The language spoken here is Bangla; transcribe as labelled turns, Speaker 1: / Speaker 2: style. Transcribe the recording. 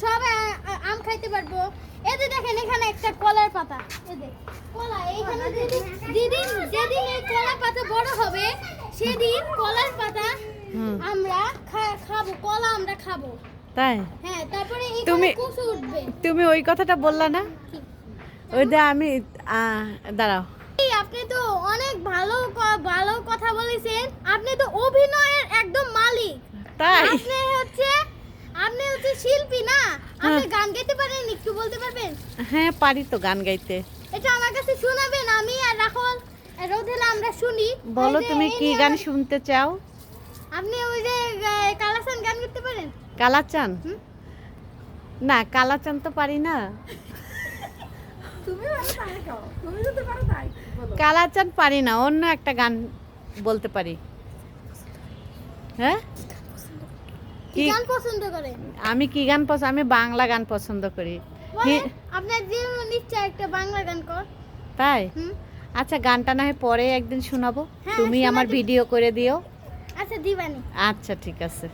Speaker 1: সব আম খাইতে পারব। এই যে দেখেন এখানে একটা কলার পাতা। এই যে কলা এইখানে যেদিন যেদিন এই কলা পাতা বড় হবে সেদিন কলার পাতা আমরা খাব কলা আমরা খাব।
Speaker 2: তাই?
Speaker 1: হ্যাঁ তারপরে
Speaker 2: তুমি- তুমি ওই কথাটা বললা না? ওই যে আমি দাঁড়াও।
Speaker 1: আপনি তো অনেক ভালো ভালো কথা বলেছেন। আপনি তো অভিনয়ের একদম মালিক।
Speaker 2: তাই?
Speaker 1: আপনি হচ্ছে আপনি হচ্ছে শিল্পী না? আপনি
Speaker 2: হ্যাঁ।
Speaker 1: গান গাইতে পারেন একটু বলতে পারবেন?
Speaker 2: হ্যাঁ পারি তো গান গাইতে।
Speaker 1: এটা আমার কাছে শোনাবেন আমি আর রাখল আর রোদেলা আমরা শুনি।
Speaker 2: বলো তুমি কি গান শুনতে চাও?
Speaker 1: আপনি ওই যে আহ, কালাসান গান করতে পারেন?
Speaker 2: কালাচান না কালাচান তো পারি না। কালাচান পারি না অন্য একটা গান বলতে পারি। হ্যাঁ?
Speaker 1: কি গান পছন্দ করেন
Speaker 2: আমি কি গান পছন্দ আমি বাংলা গান পছন্দ করি।
Speaker 1: আপনার জীবন ইচ্ছা একটা বাংলা গান কর।
Speaker 2: তাই?
Speaker 1: হুম।
Speaker 2: আচ্ছা গানটা না হয় পরে একদিন শোনাবো।
Speaker 1: হ্যাঁ,
Speaker 2: তুমি আমার ভিডিও করে দিও।
Speaker 1: আচ্ছা দিবানি।
Speaker 2: আচ্ছা ঠিক আছে।